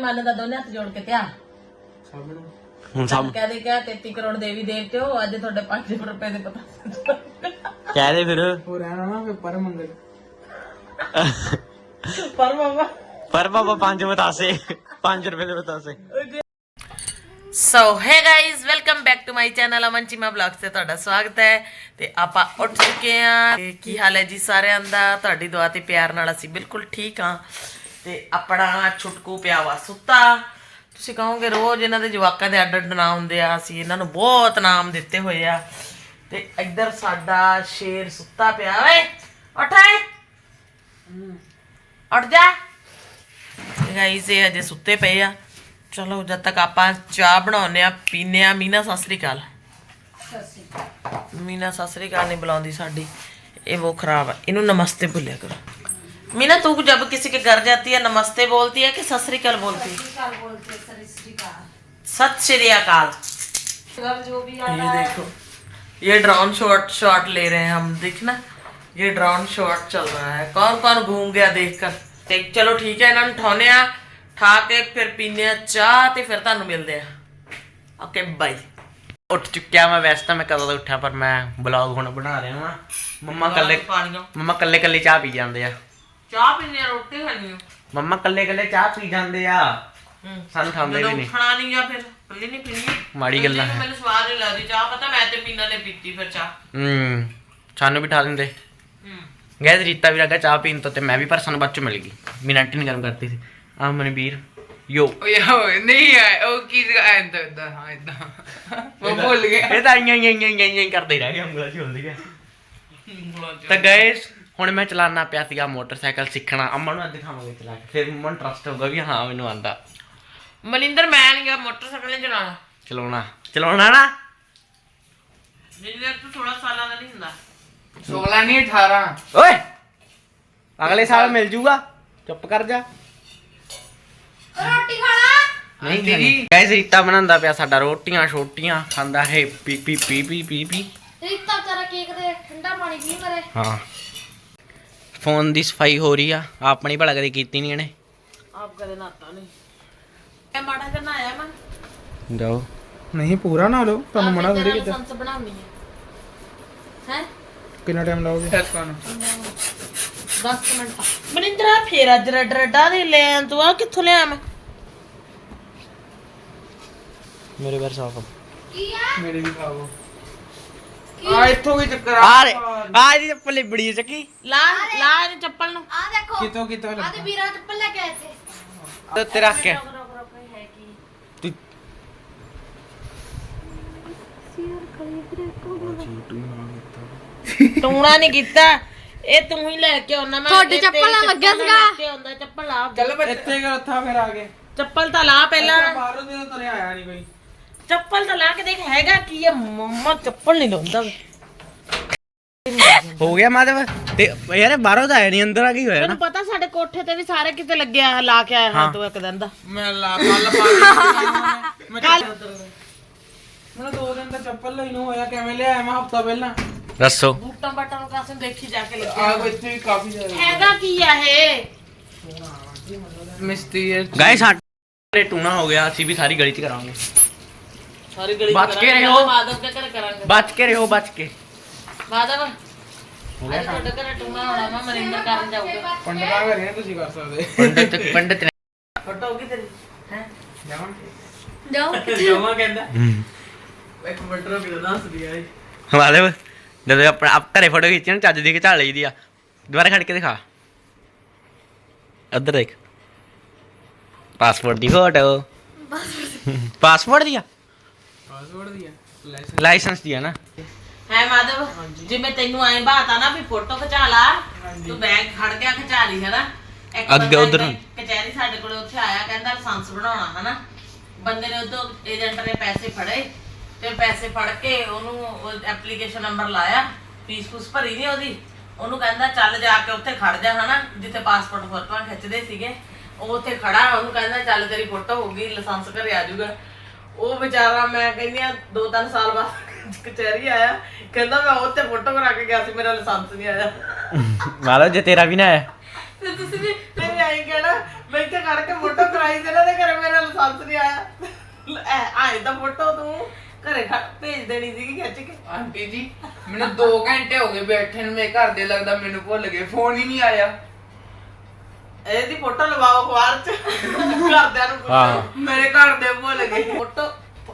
ਮੰਨਦਾ ਦੋਨੇ ਹੱਥ ਜੋੜ ਕੇ ਧਿਆ ਹੁਣ ਸਭ ਕਹਦੇ ਕਿਹਾ 33 ਕਰੋੜ ਦੇਵੀ ਦੇਵਤੇ ਹੋ ਅੱਜ ਤੁਹਾਡੇ 5 ਰੁਪਏ ਦੇ ਪਤਾ ਕਹਿ ਦੇ ਫਿਰ। ਹੋ ਰਹਿਣਾ ਨਾ ਫਿਰ ਪਰ ਮੰਗਲ। ਪਰ ਬਾਬਾ। ਪਰ ਬਾਬਾ ਪੰਜ ਬਤਾਸੇ 5 ਰੁਪਏ ਦੇ ਬਤਾਸੇ। So hey guys welcome back to my channel Aman Cheema blog ਤੇ ਤੁਹਾਡਾ ਸਵਾਗਤ ਹੈ। ਤੇ ਆਪਾਂ ਉੱਠ ਚੁੱਕੇ ਆਂ ਕੀ ਹਾਲ ਹੈ ਜੀ ਸਾਰਿਆਂ ਦਾ? ਤੁਹਾਡੀ ਦੁਆ ਤੇ ਪਿਆਰ ਨਾਲ ਅਸੀਂ ਬਿਲਕੁਲ ਠੀਕ ਆਂ ਤੇ ਆਪਣਾ ਛੁਟਕੂ ਪਿਆ ਵਾ ਸੁੱਤਾ। ਤੁਸੀਂ ਕਹੋਗੇ ਰੋਜ਼ ਇਹਨਾਂ ਦੇ ਜਵਾਕਾਂ ਦੇ ਅੱਡ ਅੱਡ ਨਾਮ ਹੁੰਦੇ ਆ ਅਸੀਂ ਇਹਨਾਂ ਨੂੰ ਬਹੁਤ ਨਾਮ ਦਿੱਤੇ ਹੋਏ ਆ। ਤੇ ਇੱਧਰ ਸਾਡਾ ਸ਼ੇਰ ਸੁੱਤਾ ਪਿਆ ਓਏ ਉੱਠ ਏ ਉੱਠ ਜਾ। ਗਾਈਜ਼ ਇਹ ਅਜੇ ਸੁੱਤੇ ਪਏ ਆ। ਚਲੋ ਜਦ ਤੱਕ ਆਪਾਂ ਚਾਹ ਬਣਾਉਨੇ ਆ ਪੀਨੇ ਆ। ਮੀਨਾ ਸਤਿ ਸ੍ਰੀ ਅਕਾਲ। ਮੀਨਾ ਸਤਿ ਸ੍ਰੀ ਅਕਾਲ ਨਹੀਂ ਬੁਲਾਉਂਦੀ ਸਾਡੀ। ਇਹ ਉਹ ਖਰਾਬ ਹੈ ਇਹਨੂੰ ਨਮਸਤੇ ਭੁੱਲਿਆ ਕਰੋ। मीना तू जब किसी के घर जाती है नमस्ते बोलती है कि सत श्री अकाल बोलती है सत श्री अकाल ये देखो ये ड्रोन शॉट शॉट ले रहे हैं हम देखना ये ड्रोन शॉट चल रहा है कौन कौन घूम गया देखकर ਤੇ ਚਲੋ ਠੀਕ ਹੈ ਇਹਨਾਂ ਨੂੰ ਠਾਉਨੇ ਆ ਠਾ ਕੇ ਫਿਰ ਪੀਨੇ ਆ ਚਾਹ ਤੇ ਫਿਰ ਤੁਹਾਨੂੰ ਮਿਲਦੇ ਆ ਓਕੇ ਬਾਈ ਉੱਠ ਚੁੱਕਿਆ ਮੈਂ ਵੈਸੇ ਤਾਂ ਮੈਂ ਕਦੋਂ ਦਾ ਉੱਠਿਆ ਪਰ ਮੈਂ ਬਲੌਗ ਹੁਣ ਬਣਾ ਰਿਹਾ ਹਾਂ ਮੰਮਾ ਕੱਲੇ ਪਾਣੀਆਂ ਮੰਮਾ ਕੱਲੇ ਕੱਲੇ ਚਾਹ ਪੀ ਜਾਂਦੇ ਆ ਚਾਹ ਪੀਨੇ ਆ ਰੋਟੀ ਖਾਣੀ ਆ। ਮੰਮਾ ਕੱਲੇ ਕੱਲੇ ਚਾਹ ਪੀ ਜਾਂਦੇ ਆ। ਹੂੰ। ਸਾਨੂੰ ਖਾਂਦੇ ਵੀ ਜਦੋਂ ਨਹੀਂ। ਖਾਣਾ ਨਹੀਂ ਆ ਫਿਰ ਪੱਲੀ ਨਹੀਂ ਪੀਣੀ ਮਾੜੀ ਗੱਲਾਂ ਹੈ ਮੈਨੂੰ ਸਵਾਦ ਨਹੀਂ ਲੱਗਦੀ ਚਾਹ ਪਤਾ ਮੈਂ ਤੇ ਪੀਣਾ ਨੇ ਪੀਤੀ ਫਿਰ ਚਾਹ। ਹੂੰ ਸਾਨੂੰ ਬਿਠਾ ਦਿੰਦੇ। ਹੂੰ। ਗੈਸ ਰੀਤਾ ਵੀ ਲੱਗਾ ਚਾਹ ਪੀਣ ਤੋਂ ਤੇ ਮੈਂ ਵੀ ਪਰ ਸਾਨੂੰ ਬਾਅਦ ਚ ਮਿਲ ਗਈ। ਬਿਨਾਂ ਆਂਟੀ ਨੇ ਗਰਮ ਕਰਤੀ ਸੀ। ਆ ਮਨਵੀਰ ਯੋ। ਓਏ ਨਹੀਂ ਹੈ ਉਹ ਕੀ ਐਂਦਾ ਐਂਦਾ ਹਾਂ ਐਂਦਾ ਉਹ ਭੁੱਲ ਗਿਆ। ਇਹ ਤਾਂ ਆਈਆਂ ਆਈਆਂ ਆਈਆਂ ਆਈਆਂ ਕਰਦੇ ਰਹਿ ਗਏ ਉਂਗਲਾਂ ਚ ਹੁੰਦੀ ਹੈ ਤਾਂ ਗਾਇਸ ਹੁਣ ਮੈਂ ਚਲਾਉਣਾ ਪਿਆ ਸੀਗਾ ਮੋਟਰਸਾਈਕਲ ਸਿੱਖਣਾ। ਅੰਮਾ ਨੂੰ ਅੱਜ ਦਿਖਾਵਾਂਗੇ ਚਲਾ ਕੇ। ਫਿਰ ਮੈਨੂੰ ਟਰਸਟ ਹੋਊਗਾ ਵੀ ਹਾਂ ਮੈਨੂੰ ਆਂਦਾ ਮਨਿੰਦਰ ਮੈਂ ਨਹੀਂ ਗਿਆ ਮੋਟਰਸਾਈਕਲ ਨਹੀਂ ਚਲਾਉਣਾ। ਚਲਾਉਣਾ। ਚਲਾਉਣਾ ਨਾ। ਜਿੰਨੇ ਤੂੰ 16 ਸਾਲਾਂ ਦਾ ਨਹੀਂ ਹੁੰਦਾ। 16 ਨਹੀਂ 18 ਓਏ! ਅਗਲੇ ਸਾਲ ਮਿਲ ਜੂਗਾ। ਚੁੱਪ ਕਰ ਜਾ। ਰੋਟੀ ਖਾਣਾ ਨਹੀਂ ਖਾਣੀ ਗਾਇਸ ਰੀਤਾ ਬਣਾਉਂਦਾ ਪਿਆ ਸਾਡਾ ਰੋਟੀਆਂ ਛੋਟੀਆਂ। ਖਾਂਦਾ ਹੈ ਪੀ ਪੀ ਪੀ ਪੀ ਪੀ ਰੀਤਾ ਵਿਚਾਰਾ ਕੇਕ ਦੇ ਠੰਡਾ ਪਾਣੀ ਪੀ ਮਰੇ ਹਾਂ। ਫੋਨ ਦੀ ਸਫ਼ਾਈ ਹੋ ਰਹੀ ਆ। ਆਪਣੀ ਭਲਾ ਕਦੇ ਕੀਤੀ ਨਹੀਂ ਇਹਨੇ। ਆਪ ਕਦੇ ਨਾਤਾ ਨਹੀਂ ਇਹ ਮਾੜਾ ਜਿਹਾ ਨਹਾਇਆ ਮੈਂ ਜਾਓ। ਨਹੀਂ ਪੂਰਾ ਨਾ ਲਓ। ਤੁਹਾਨੂੰ ਮਨਾ ਥੋੜੀ ਕੀਤਾ ਸੰਸ ਬਣਾਉਣੀ ਹੈ ਹੈ? ਕਿੰਨਾ ਟਾਈਮ ਲਾਓਗੇ? 10 ਮਿੰਟ। ਮਨਿੰਦਰ ਫੇਰ ਅੱਜ ਰੈਡ ਰੈਡਾ ਦੇ ਲੈ ਆਂ ਤੂੰ। ਆ ਕਿੱਥੋਂ ਲਿਆ ਮੈਂ? ਮੇਰੇ ਬਾਰ ਸਾਫ਼ ਕੀ ਆ? ਮੇਰੇ ਵੀ ਖਾਓ ਆ ਇੱਥੋਂ ਵੀ ਚੱਕਰ ਆ? ਆ ਰੇ ਆ ਜੀ ਚੱਪਲ ਬੜੀ ਚੱਕੀ। ਲਾ ਲਾ ਇਹਦੀ ਚੱਪਲ ਨੂੰ। ਆ ਦੇਖੋ ਕਿਤੋਂ ਕਿਤੋਂ ਆ ਤੇ ਲੱਗਾ ਵੀਰਾ ਚੱਪਲ ਲੈ ਕੇ ਆਏ ਥੇ ਤੇ ਉੱਤੇ ਰੱਖ ਕੇ। ਟੂਣਾ ਨਹੀਂ ਕੀਤਾ। ਇਹ ਤੂੰ ਹੀ ਲੈ ਕੇ ਆਉਣਾ। ਮੈਂ ਤੁਹਾਡੀ ਇਹ ਚੱਪਲ ਤੇਰੀ ਨਾਲ ਲੱਗਿਆ ਚੱਪਲ ਸੀਗਾ। ਆਉਂਦਾ ਚੱਪਲ ਲਾ ਚੱਲ ਬੱਚੇ ਇੱਥੇ ਕਰ ਉੱਥਾ ਫਿਰ ਆ ਕੇ। ਚੱਪਲ ਤਾਂ ਲਾ ਪਹਿਲਾਂ। ਬਾਹਰੋਂ ਦੇ ਤੁਰੇ ਆਇਆ ਨਹੀਂ ਕੋਈ। ਚੱਪਲ ਤਾਂ ਲਾ ਕੇ ਦੇਖ ਹੈਗਾ ਕੀ ਹੈ ਮੰਮਾ ਚੱਪਲ ਨਹੀਂ ਲਾਉਂਦਾ ਹੋ ਗਿਆ ਮਾਧਵ। ਤੇ ਯਾਰ ਬਾਹਰੋਂ ਤਾਂ ਆਇਆ ਨਹੀਂ ਅੰਦਰ ਆ ਕੀ ਹੋਇਆ ਨਾ। ਤੈਨੂੰ ਪਤਾ ਸਾਡੇ ਕੋਠੇ ਤੇ ਵੀ ਸਾਰੇ ਕਿਤੇ ਲੱਗਿਆ ਲਾ ਕੇ ਆਇਆ ਹਾਂ। ਤੂੰ ਇੱਕ ਦਿਨ ਦਾ। ਮੈਂ ਲਾ ਕੱਲ ਪਾ ਮੈਂ ਕੱਲ ਮੈਨੂੰ ਦੋ ਦਿਨ ਤਾਂ ਚੱਪਲ ਲਈ ਨੂੰ ਹੋਇਆ ਕਿਵੇਂ ਲਿਆਇਆ ਮੈਂ ਹਫਤਾ ਪਹਿਲਾਂ। ਦੱਸੋ। ਬੂਟਾਂ ਬਾਟਾਂ ਨੂੰ ਕਾਸੇ ਦੇਖੀ ਜਾ ਕੇ ਲੱਗਿਆ ਆ ਇੱਥੇ ਵੀ ਕਾਫੀ ਜ਼ਿਆਦਾ। ਹੈਗਾ ਕੀ ਆ ਇਹ? ਮਿਸਤੀ ਹੈ। ਗਾਇਸ ਸਾਡੇ ਟੂਣਾ ਹੋ ਗਿਆ ਅਸੀਂ ਵੀ ਸਾਰੀ ਗਲੀ 'ਚ ਕਰਾਂਗੇ। ਸਾਰੀ ਗਲੀ ਬਚ ਕੇ ਰਹੋ। ਮਾਧਵ ਦੇ ਘਰ ਕਰਾਂਗੇ। ਬਚ ਕੇ ਰਹੋ ਬਚ ਕੇ। ਮਾਧਵ ਅੱਜ ਤੁਹਾਡੇ ਘਰ ਟੂਣਾ ਹੋਣਾ ਮੈਂ ਮਰਿੰਦਰ ਕਰਨ ਜਾਊਗਾ। ਪੰਡਤਾਂ ਘਰੇ ਤੁਸੀਂ ਕਰ ਸਕਦੇ। ਪੰਡਤ ਪੰਡਤ ਨੇ ਫੋਟੋ ਹੋਗੀ ਤੇਰੀ? ਹੈ? ਜਾਵਾਂ ਜਾਓ। ਜਾਵਾਂ ਕਹਿੰਦਾ। ਇੱਕ ਮਿੰਟ ਰੁਕ ਜਾ ਦੱਸ ਦਿਆ ਏ ਮਾਧਵ ਜਦੋਂ ਆਪਣਾ ਆਪ ਘਰੇ ਫੋਟੋ ਖਿੱਚਣ ਚੱਜ ਦੀ ਖਿਚਾ ਲਈਦੀ ਆ। ਦੁਬਾਰਾ ਖੜ ਕੇ ਦਿਖਾ। ਇੱਧਰ ਦੇਖ। ਪਾਸਪੋਰਟ ਦੀ ਫੋਟੋ। ਪਾਸਪੋਰਟ ਦੀ ਆ। ਪਾਸਵਰਡ ਦੀ ਆ। ਲਾਇਸੈਂਸ ਦੀ ਆ ਨਾ। ਹੈ ਮਾਧਵ ਜਿਵੇਂ ਤੈਨੂੰ ਐਂ ਬਾਤਾ ਨਾ ਵੀ ਫੋਟੋ ਖਿਚਾ ਲਾ ਤੂੰ ਬੈਗ ਖੜ ਗਿਆ ਖਿਚਾ ਲਈ ਹੈਨਾ? ਇੱਕ ਅੱਗੇ ਬੰਦਾ ਉੱਧਰ ਇੱਥੇ ਕਚਹਿਰੀ ਸਾਡੇ ਕੋਲੇ ਉੱਥੇ ਆਇਆ ਕਹਿੰਦਾ ਲਾਇਸੈਂਸ ਬਣਾਉਣਾ ਹਨਾ? ਬੰਦੇ ਨੇ ਉਦੋਂ ਏਜੰਟ ਨੇ ਪੈਸੇ ਫੜੇ ਤੇ ਪੈਸੇ ਫੜ ਕੇ ਉਹਨੂੰ ਐਪਲੀਕੇਸ਼ਨ ਨੰਬਰ ਲਾਇਆ ਫੀਸ ਫੂਸ ਭਰੀ ਨਹੀਂ ਉਹਦੀ। ਉਹਨੂੰ ਕਹਿੰਦਾ ਚੱਲ ਜਾ ਕੇ ਉੱਥੇ ਖੜ ਜਾ ਹਨਾ? ਜਿੱਥੇ ਪਾਸਪੋਰਟ ਫੋਟੋਆਂ ਖਿੱਚਦੇ ਸੀਗੇ ਉਹ ਉੱਥੇ ਖੜਾ ਉਹਨੂੰ ਕਹਿੰਦਾ ਚੱਲ ਤੇਰੀ ਫੋਟੋ ਹੋ ਗਈ ਲਾਇਸੈਂਸ ਘਰੇ ਆ ਜਾਊਗਾ। ਉਹ ਵਿਚਾਰਾ ਮੈਂ ਕਹਿੰਦੀ ਆ ਦੋ ਤਿੰਨ ਸਾਲ ਬਾਅਦ ਕਚਹਿਰੀ ਆਇਆ। ਕਹਿੰਦਾ ਮੈਂ ਉੱਥੇ ਫੋਟੋ ਕਰਾ ਕੇ ਗਿਆ ਸੀ ਮੇਰਾ ਲਾਇਸੈਂਸ ਨਹੀਂ ਆਇਆ। ਮਾਧਵ ਜੇ ਤੇਰਾ ਵੀ ਨਾ ਆਇਆ। ਤੇ ਤੁਸੀਂ ਵੀ ਮੇਰੇ ਆਈ ਕਹਿਣਾ ਮੈਂ ਇੱਥੇ ਖੜ ਕੇ ਫੋਟੋ ਕਰਾਈ ਤੇ ਇਹਨਾਂ ਦੇ ਘਰੇ ਮੇਰਾ ਲਾਇਸੈਂਸ ਨਹੀਂ ਆਇਆ। ਆਏ ਤਾਂ ਫੋਟੋ ਤੂੰ ਘਰੇ ਖੜ ਭੇਜ ਦੇਣੀ ਸੀਗੀ ਖਿੱਚ ਕੇ। ਆਂਟੀ ਜੀ ਮੈਨੂੰ 2 ਘੰਟੇ ਹੋ ਗਏ ਬੈਠੇ ਨੂੰ ਮੇਰੇ ਘਰ ਦੇ ਲੱਗਦਾ ਮੈਨੂੰ ਭੁੱਲ ਗਏ ਫੋਨ ਹੀ ਨਹੀਂ ਆਇਆ। ਇਹਦੀ ਫੋਟੋ ਲਵਾਓ ਅਖਬਾਰ 'ਚ। ਘਰਦਿਆਂ ਨੂੰ ਹਾਂ। ਪੁੱਛੋ ਮੇਰੇ ਘਰ ਦੇ ਭੁੱਲ ਗਏ ਫੋਟੋ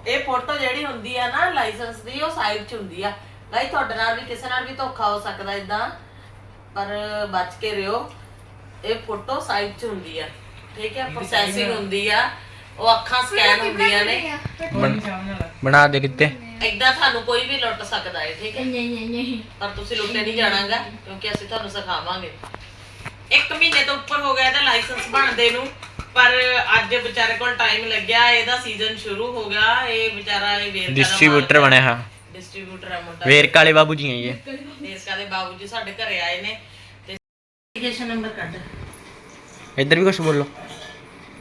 ਇਹ ਫੋਟੋ ਜਿਹੜੀ ਹੁੰਦੀ ਆ ਨਾ ਲਾਇਸੈਂਸ ਦੀ ਉਹ ਸਾਈਡ 'ਚ ਹੁੰਦੀ ਆ। ਗਾਈ ਤੁਹਾਡੇ ਨਾਲ ਵੀ ਕਿਸੇ ਨਾਲ ਵੀ ਧੋਖਾ ਹੋ ਸਕਦਾ ਇਦਾਂ ਪਰ ਬਚ ਕੇ ਰਿਓ। ਇਹ ਫੋਟੋ ਸਾਈਡ 'ਚ ਹੁੰਦੀ ਆ। ਠੀਕ ਹੈ ਪ੍ਰੋਸੈਸਿੰਗ ਹੁੰਦੀ ਆ। ਉਹ ਅੱਖਾਂ ਸਕੈਨ ਹੁੰਦੀਆਂ ਨੇ। ਬਣਾ ਦੇ ਕਿਤੇ। ਏਦਾਂ ਤੁਹਾਨੂੰ ਕੋਈ ਵੀ ਲੁੱਟ ਸਕਦਾ ਹੈ ਠੀਕ ਹੈ ਨਹੀਂ ਨਹੀਂ ਨਹੀਂ। ਪਰ ਤੁਸੀਂ ਲੁੱਟੇ ਨਹੀਂ ਜਾਣਾਗਾ ਕਿਉਂਕਿ ਅਸੀਂ ਤੁਹਾਨੂੰ ਸਿਖਾਵਾਂਗੇ। ਇੱਕ ਮਹੀਨੇ ਤੋਂ ਉੱਪਰ ਹੋ ਗਿਆ ਇਹਦਾ ਲਾਇਸੈਂਸ ਬਣਦੇ ਨੂੰ ਪਰ ਅੱਜ ਵਿਚਾਰੇ ਕੋਲ ਟਾਈਮ ਲੱਗਿਆ ਇਹਦਾ ਸੀਜ਼ਨ ਸ਼ੁਰੂ ਹੋ ਗਿਆ ਇਹ ਵਿਚਾਰਾ ਇਹ ਵੇਰਕਾ ਡਿਸਟ੍ਰੀਬਿਊਟਰ ਬਣਿਆ ਹਾਂ ਡਿਸਟ੍ਰੀਬਿਊਟਰ ਹੈ ਮੁੰਡਾ। ਵੇਰਕ ਵਾਲੇ ਬਾਬੂ ਜੀ ਹੈ ਦੇਸਕਾ ਦੇ ਬਾਬੂ ਜੀ ਸਾਡੇ ਘਰੇ ਆਏ ਨੇ। ਤੇ ਐਪਲੀਕੇਸ਼ਨ ਨੰਬਰ ਕੱਢ। ਇੱਧਰ ਵੀ ਕੁਝ ਬੋਲੋ।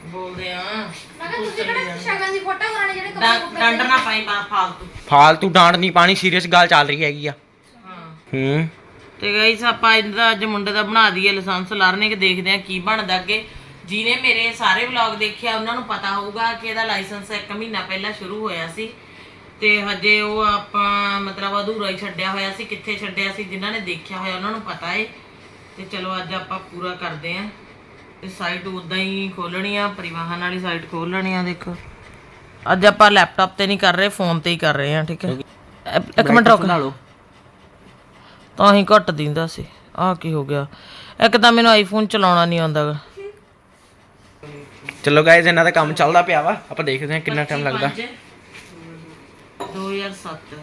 ਬੋਲਦੇ ਆ। ਮੈਂ ਕਿਹਾ ਤੁਸੀਂ ਕਿਹੜਾ ਸ਼ਗਨ ਦੀ ਫੋਟੋ ਕਰਾਣੇ ਜਿਹੜੇ ਕੱਪੜੇ ਡੰ- ਡੰਡ ਨਾ ਪਾਈ? ਬਾ ਫਾਲਤੂ। ਫਾਲਤੂ ਡਾਂਟ ਨਹੀਂ ਪਾਣੀ ਸੀਰੀਅਸ ਗੱਲ ਚੱਲ ਰਹੀ ਹੈਗੀ ਆ। ਹਾਂ। ਹੂੰ। ਤੇ ਗਾਈਸ ਆਪਾਂ ਇਹਦਾ ਅੱਜ ਮੁੰਡੇ ਦਾ ਬਣਾ ਦਈਏ ਲਾਇਸੈਂਸ। ਲਰਨਿੰਗ ਦੇਖਦੇ ਆ ਕੀ ਬਣਦਾ ਅੱਗੇ। ਜਿਹਨੇ ਮੇਰੇ ਸਾਰੇ ਵਲੌਗ ਦੇਖਿਆ ਉਹਨਾਂ ਨੂੰ ਪਤਾ ਹੋਊਗਾ ਕਿ ਇਹਦਾ ਲਾਇਸੈਂਸ 1 ਮਹੀਨਾ ਪਹਿਲਾਂ ਸ਼ੁਰੂ ਹੋਇਆ ਸੀ। ਤੇ ਹਜੇ ਉਹ ਆਪਾਂ ਮਤਲਬ ਅਧੂਰਾ ਹੀ ਛੱਡਿਆ ਹੋਇਆ ਸੀ ਕਿੱਥੇ ਛੱਡਿਆ ਸੀ ਜਿਨ੍ਹਾਂ ਨੇ ਦੇਖਿਆ ਹੋਇਆ ਉਹਨਾਂ ਨੂੰ ਪਤਾ ਏ। ਤੇ ਚਲੋ ਅੱਜ ਆਪਾਂ ਪੂਰਾ ਕਰਦੇ ਆਂ ਤੇ ਸਾਈਟ ਉਦਾਂ ਹੀ ਖੋਲਣੀ ਆ ਪਰਿਵਾਹਨ ਵਾਲੀ ਸਾਈਟ ਖੋਲ ਲੈਣੀ ਆ ਦੇਖੋ। ਅੱਜ ਆਪਾਂ ਲੈਪਟਾਪ ਤੇ ਨਹੀਂ ਕਰ ਰਹੇ ਫੋਨ ਤੇ ਹੀ ਕਰ ਰਹੇ ਆ ਠੀਕ ਹੈ। ਇੱਕ- ਇੱਕ ਮਿੰਟ ਰੁਕ। ਲਓ। ਤਾਂ ਹੀ ਘੱਟ ਦਿੰਦਾ ਸੀ। ਆਹ ਕੀ ਹੋ ਗਿਆ? ਇੱਕ ਤਾਂ ਮੈਨੂੰ ਆਈਫੋਨ ਚਲਾਉਣਾ ਨਹੀਂ ਆਉਂਦਾਗਾ ਚਲੋ ਗਾਇਜ਼ ਇਹਨਾਂ ਦਾ ਕੰਮ ਚੱਲਦਾ ਪਿਆ ਵਾ। ਆਪਾਂ ਦੇਖਦੇ ਹਾਂ ਕਿੰਨਾ ਟਾਈਮ ਲੱਗਦਾ। 2007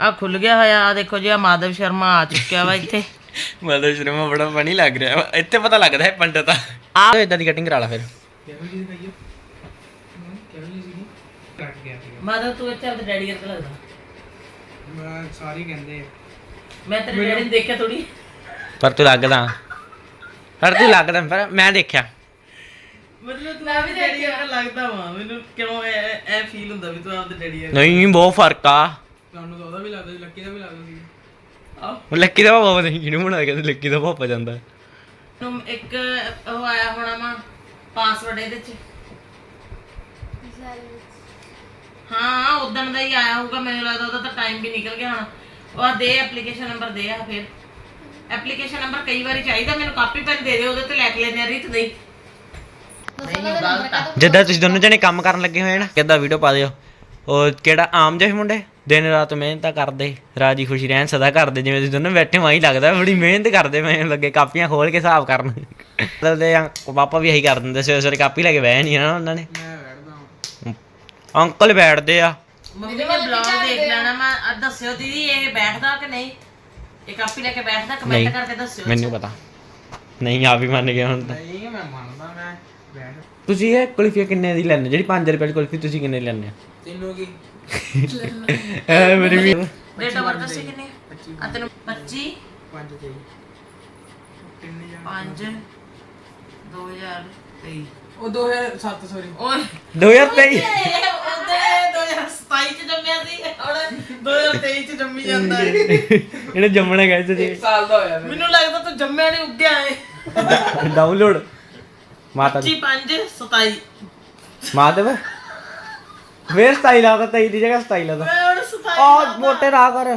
ਆ ਖੁੱਲ ਗਿਆ ਹੋਇਆ। ਆ ਦੇਖੋ ਜੀ ਆ ਮਾਧਵ ਸ਼ਰਮਾ ਆ ਚੁੱਕਿਆ ਵਾ ਇੱਥੇ। ਮਤਲਬ ਸ਼ਰਮਾ ਬੜਾ ਫਨੀ ਲੱਗ ਰਿਹਾ ਵਾ। ਇੱਥੇ ਪਤਾ ਲੱਗਦਾ ਹੈ ਪੰਡਤ ਆ ਆ ਇਦਾਂ ਦੀ ਕਟਿੰਗ ਕਰਾ ਲਾ ਫਿਰ। ਕਿਹੋ ਜੀ ਦਿਖਾਈਓ ਕਿਹੋ ਜੀ ਸੀ ਕੱਟ ਗਿਆ ਸੀਗਾ। ਮਾਧਵ ਤੂੰ ਇੱਥੇ ਆਪਣੇ ਡੈਡੀ ਵਰਗਾ ਲੱਗਦਾ। ਮੈਂ ਸਾਰੇ ਕਹਿੰਦੇ ਆ। ਮੈਂ ਤੇਰੇ ਡੈਡੀ ਨੂੰ ਦੇਖਿਆ ਥੋੜੀ ਪਰ ਤੂੰ ਲੱਗਦਾ। ਪਰ ਤੂੰ ਲੱਗਦਾ ਪਰ ਮੈਂ ਦੇਖਿਆ। ਮਤਲਬ ਤੂੰ ਆਪਣੇ ਡੈਡੀ ਵਰਗਾ ਲੱਗਦਾ ਵਾ। ਮੈਨੂੰ ਕਿਉਂ ਐ ਫੀਲ ਹੁੰਦਾ ਵੀ ਤੂੰ ਆਪਣੇ ਡੈਡੀ ਨਹੀਂ ਬਹੁਤ ਫ਼ਰਕ ਆ। ਤੁਹਾਨੂੰ ਤਾਂ ਉਹਦਾ ਵੀ ਲੱਗਦਾ ਸੀ ਲੱਕੀ ਦਾ ਵੀ ਲੱਗਦਾ ਸੀ। ਉਹ ਲੱਕੀ ਦਾ ਪਾਪਾ ਨਹੀਂ ਕਿਹਨੂੰ ਬਣਾ ਕੇ ਲੱਕੀ ਦਾ ਪਾਪਾ ਜਾਂਦਾ। ਨੂੰ ਇੱਕ ਉਹ ਆਇਆ ਹੋਣਾ ਵਾ ਪਾਸਵਰਡ ਇਹਦੇ ਚ। ਹਾਂ ਉਦੋਂ ਦਾ ਹੀ ਆਇਆ ਹੋਊਗਾ ਮੈਨੂੰ ਲੱਗਦਾ ਉਹਦਾ ਤਾਂ ਟਾਈਮ ਵੀ ਨਿਕਲ ਗਿਆ ਹੁਣ। ਉਹ ਆ ਦੇ ਐਪਲੀਕੇਸ਼ਨ ਨੰਬਰ ਦੇ ਆ ਫਿਰ। ਐਪਲੀਕੇਸ਼ਨ ਨੰਬਰ ਕਈ ਵਾਰੀ ਚਾਹੀਦਾ ਮੈਨੂੰ ਕਾਪੀ ਪੈਨ ਦੇ ਦੇ ਉਹਦੇ ਤੇ ਲਿਖ ਲੈਣੇ ਆ ਰੀਤ ਦੇ ਆ। ਜਿੱਦਾਂ ਤੁਸੀਂ ਦੋਨੋਂ ਜਣੇ ਕੰਮ ਕਰਨ ਲੱਗੇ ਹੋਏ ਨਾ ਕਿੱਦਾਂ ਵੀਡੀਓ ਪਾ ਦਿਓ। ਉਹ ਕਿਹੜਾ ਆਮ ਜਿਹੇ ਮੁੰਡੇ? ਦਿਨ ਰਾਤ ਮਿਹਨਤ ਕਰਦੇ ਰਾਜੀ ਖੁਸ਼ੀ ਰਹਿਣ ਸਦਾ ਕਰਦੇ ਜਿਵੇਂ ਤੁਸੀਂ ਦੋਨੋਂ ਬੈਠੇ ਵਾਂ ਹੀ ਲੱਗਦਾ ਬੜੀ ਮਿਹਨਤ ਕਰਦੇ ਮੈਨੂੰ ਲੱਗੇ ਕਾਪੀਆਂ ਖੋਲ ਕੇ ਹਿਸਾਬ ਕਰਨ। ਮਤਲਬ ਦੇ ਪਾਪਾ ਵੀ ਇਹੀ ਕਰ ਦਿੰਦੇ ਸਵੇਰੇ ਸਵੇਰੇ ਕਾਪੀ ਲੈ ਕੇ ਬਹਿ ਨਹੀਂ ਨਾ ਉਹਨਾਂ ਨੇ। ਮੈਂ ਬੈਠਦਾ ਹਾਂ। ਅੰਕਲ ਬੈਠਦੇ ਆ। ਮੰਮੀ ਨੇ ਬਲੌਗ ਦੇਖ ਆ ਦੱਸਿਓ ਦੀਦੀ ਇਹ ਬੈਠਦਾ ਕਿ ਨਹੀਂ? ਇਹ ਕਾਪੀ ਲੈ ਕੇ ਬੈਠਦਾ ਨਹੀਂ ਕਮੈਂਟ ਕਰਕੇ ਦੱਸਿਓ ਮੈਨੂੰ ਪਤਾ। ਨਹੀਂ ਆਪ ਹੀ ਮੰਨ ਗਿਆ ਹੁਣ ਤਾਂ। ਨਹੀਂ ਮੈਂ ਮੰਨਦਾ ਮੈਂ ਬੈਠ। ਤੁਸੀਂ ਇਹ ਕੁਲਫੀ ਕਿੰਨੇ ਦੀ ਲੈਣੇ ਜਿਹੜੀ 5 ਰੁਪਏ ਦੀ ਕੁਲਫੀ ਤੁਸੀਂ ਕਿੰਨੇ ਦੀ ਲੈਣੇ ਤੈਨੂੰ ਕੀ? ਐ ਮੇਰੀ ਵੀ ਡੇਟ ਆਫ ਬਰਥ ਦੱਸੀ ਕਿੰਨੀ? ਆ ਤੈਨੂੰ 25 ਪੰਜ ਤੇ ਕਿੰਨੇ ਜਾਣ? 5 2023 ਉਹ 2007 ਸੌਰੀ ਓਏ। 2023 ਉਹਦੇ 2027 ਚ ਜੰਮਿਆ ਸੀ ਹੁਣ 2023 ਚ ਜੰਮੀ ਜਾਂਦਾ ਹੈ ਇਹਨੇ ਜੰਮਣਾ ਗਏ ਤੁਸੀਂ ਸਾਲ ਦਾ ਹੋਇਆ ਮੈਨੂੰ। ਲੱਗਦਾ ਤੂੰ ਜੰਮਿਆ ਨਹੀਂ ਉੱਗਿਆ ਹੈ ਡਾਊਨਲੋਡ ਮਾਤਾ ਦੀ। 25 27 ਮਾਧਵ ਫੇਰ ਸਟਾਈਲ ਆਦਾ ਤਈ ਦੀ ਜਗ੍ਹਾ ਸਟਾਈਲ ਆਦਾ ਮੈਂ ਹੁਣ 27 ਆ ਮੋਟੇ ਨਾ ਕਰ।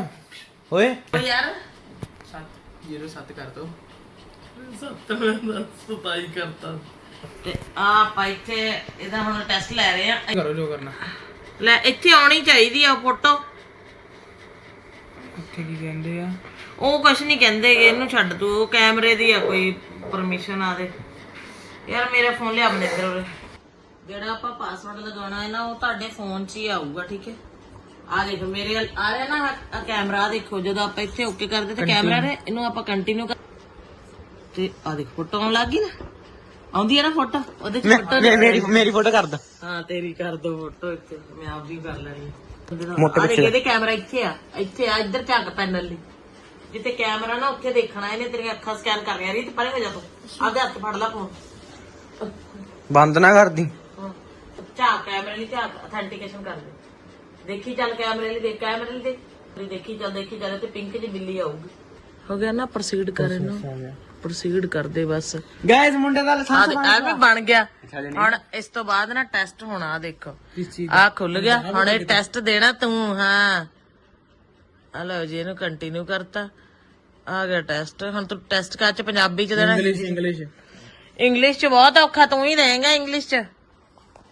ਓਏ। ਓ ਯਾਰ। 07 ਕਰ ਦੋ। ਸੱਤ ਮੈਂ 27 ਕਰਤਾ। ਤੇ ਆ ਆਪਾਂ ਇੱਥੇ ਇਹਦਾ ਹੁਣ ਟੈਸਟ ਲੈ ਰਹੇ ਆ ਕਰੋ ਜੋ ਕਰਨਾ। ਲੈ ਇੱਥੇ ਆਉਣੀ ਚਾਹੀਦੀ ਆ ਫੋਟੋ। ਉੱਥੇ ਕੀ ਕਹਿੰਦੇ ਆ? ਉਹ ਕੁਛ ਨਹੀਂ ਕਹਿੰਦੇ ਗੇ, ਇਹਨੂੰ ਛੱਡ ਤੂੰ ਉਹ ਕੈਮਰੇ ਦੀ ਆ ਕੋਈ ਪਰਮਿਸ਼ਨ ਆ ਦੇ। ਯਾਰ ਮੇਰਾ ਫੋਨ ਲਿਆ ਆਪਣੇ ਇੱਧਰ ਉਰੇ। ਜਿਹੜਾ ਆਪਾਂ ਪਾਸਵਰਡ ਲਗਾਉਣਾ ਹੈ ਨਾ ਉਹ ਤੁਹਾਡੇ ਫੋਨ 'ਚ ਹੀ ਆਊਗਾ ਠੀਕ ਹੈ? ਆ ਦੇਖੋ ਮੇਰੇ ਵੱਲ ਆ ਰਿਹਾ ਨਾ ਆ ਕੈਮਰਾ ਦੇਖੋ ਜਦੋਂ ਆਪਾਂ ਇੱਥੇ ਓਕੇ ਕਰਦੇ ਤੇ ਕੈਮਰਾ ਨੇ ਇਹਨੂੰ ਆਪਾਂ ਕੰਟੀਨਿਊ ਕਰ ਤੇ ਆ ਦੇਖੋ ਫੋਟੋ ਆਉਣ ਲੱਗ ਗਈ ਨਾ? ਆਉਂਦੀ ਹੈ ਨਾ ਫੋਟੋ? ਉਹਦੇ 'ਚ ਫੋਟੋ ਮੇਰੀ ਮੇਰੀ ਫੋਟੋ ਕਰ ਦੋ। ਹਾਂ ਤੇਰੀ ਕਰ ਦੋ ਫੋਟੋ ਇੱਥੇ। ਮੈਂ ਆਪ ਵੀ ਕਰ ਲੈਣੀ ਮੋਟੇ ਆ ਦੇਖ ਇਹਦੇ ਕੈਮਰਾ ਇੱਥੇ ਆ। ਇੱਥੇ ਆ ਇੱਧਰ ਝੱਕ ਪੈਨਲ ਲਈ ਜਿੱਥੇ ਕੈਮਰਾ ਨਾ ਉੱਥੇ ਦੇਖਣਾ। ਇਹਨੇ ਤੇਰੀਆਂ ਅੱਖਾਂ ਸਕੈਨ ਕਰ ਰਹੀਆਂ ਰੀਤ ਪਰੇ ਹੋ ਜਾ ਤੂੰ। ਆਪਦੇ ਹੱਥ ਫੜ ਲੈ ਫੋਨ ਬੰਦ ਨਾ ਕਰਦੀ। ਝਾਕ ਕੈਮਰੇ ਲਈ ਝਾਕ। ਅਥੈਂਟੀਕੇਸ਼ਨ ਕਰ ਦੇ। ਦੇਖੀ ਚੱਲ ਕੈਮਰੇ ਲਈ ਦੇਖ ਕੈਮਰੇ ਲਈ ਦੇਖ। ਦੇਖੀ ਚੱਲ ਦੇਖੀ ਚੱਲ ਤੇ ਪਿੰਕ ਜਿਹੀ ਬਿੱਲੀ ਆਊਗੀ। ਹੋ ਗਿਆ ਨਾ ਪ੍ਰੋਸੀਡ ਕਰ ਇਹਨੂੰ ਪ੍ਰੋਸੀਡ ਕਰਦੇ ਬਸ। ਗਾਇਸ ਮੁੰਡੇ ਦਾ ਆ ਲਾਇਸੈਂਸ ਆ ਵੀ ਬਣ ਗਿਆ। ਹੁਣ ਇਸ ਤੋਂ ਬਾਅਦ ਨਾ ਟੈਸਟ ਹੋਣਾ ਆਹ ਦੇਖੋ। ਕਿਸ ਚੀਜ਼ ਆ ਖੁੱਲ ਗਿਆ। ਹੁਣ ਇਹ ਟੈਸਟ ਦੇਣਾ ਤੂੰ ਹਾਂ। ਆ ਲਓ ਜੀ ਇਹਨੂੰ ਕੰਟੀਨਿਊ ਕਰਤਾ। ਆ ਗਿਆ ਟੈਸਟ ਹੁਣ ਤੂੰ ਟੈਸਟ ਕਾ ਚ ਪੰਜਾਬੀ ਚ ਦੇਣਾ। ਇੰਗਲਿਸ਼ ਇੰਗਲਿਸ਼ ਇੰਗਲਿਸ਼ ਚ ਬਹੁਤ ਔਖਾ ਤੂੰ ਹੀ ਦੇਂਗਾ ਇੰਗਲਿਸ਼ ਚ।